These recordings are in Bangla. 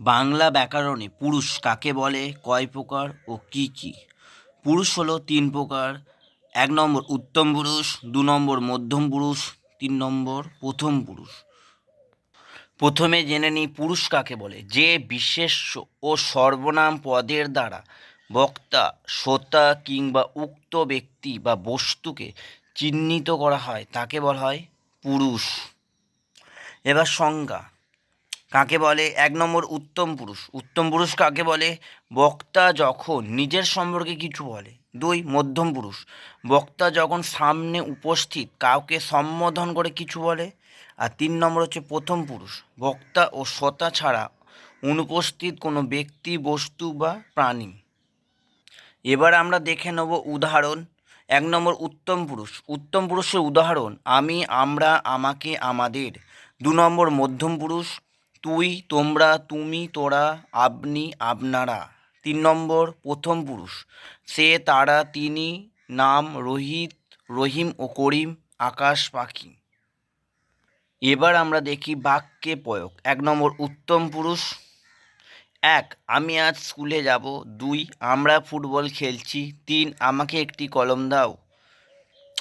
বাংলা ব্যাকরণে পুরুষ কাকে বলে, কয় প্রকার ও কি কি? পুরুষ হলো তিন প্রকার। এক নম্বর উত্তম পুরুষ, দু নম্বর মধ্যম পুরুষ, তিন নম্বর প্রথম পুরুষ। প্রথমে জেনে নিই পুরুষ কাকে বলে। যে বিশেষ ও সর্বনাম পদের দ্বারা বক্তা, শ্রোতা কিংবা উক্ত ব্যক্তি বা বস্তুকে চিহ্নিত করা হয়, তাকে বলা হয় পুরুষ। এবার সংজ্ঞা। কাকে বলে? এক নম্বর উত্তম পুরুষ। উত্তম পুরুষ কাকে বলে? বক্তা যখন নিজের সম্পর্কে কিছু বলে। দুই, মধ্যম পুরুষ। বক্তা যখন সামনে উপস্থিত, কাউকে সম্বোধন করে কিছু বলে। আর তিন নম্বর হচ্ছে প্রথম পুরুষ। বক্তা ও শ্রোতা ছাড়া অনুপস্থিত কোনো ব্যক্তি, বস্তু বা প্রাণী। এবার আমরা দেখে নেব উদাহরণ। এক নম্বর উত্তম পুরুষ। উত্তম পুরুষের উদাহরণ, আমি, আমরা, আমাকে, আমাদের। দু নম্বর মধ্যম পুরুষ। তুই, তোমরা, তুমি, তোরা আপনি আপনারা তিন নম্বর, প্রথম পুরুষ। সে, তারা, তিনি, নাম, রোহিত, রহিম ও করিম, আকাশ, পাখি। এবার আমরা দেখি বাক্যে প্রয়োগ। এক নম্বর, উত্তম পুরুষ। এক, আমি আজ স্কুলে যাব। দুই, আমরা ফুটবল খেলছি। তিন, আমাকে একটি কলম দাও।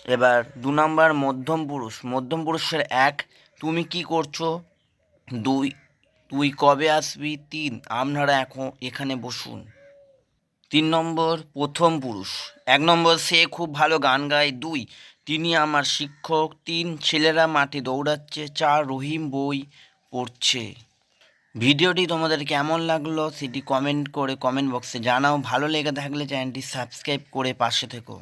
এবার দু নম্বর, মধ্যম পুরুষ। মধ্যম পুরুষের এক, তুমি কি করছ? দুই তুই কবে আসবি? তিন। আপনারা এখন এখানে বসুন। তিন নম্বর, প্রথম পুরুষ। এক নম্বর, সে খুব ভালো গান গায়। দুই, তিনি আমার শিক্ষক। তিন, ছেলেরা মাঠে দৌড়াচ্ছে। চার, রহিম বই পড়ছে। ভিডিওটি তোমাদের কেমন লাগল সেটি কমেন্ট করে কমেন্ট বক্সে জানাও। ভালো লেগে থাকলে চ্যানেলটি সাবস্ক্রাইব করে পাশে থেকো।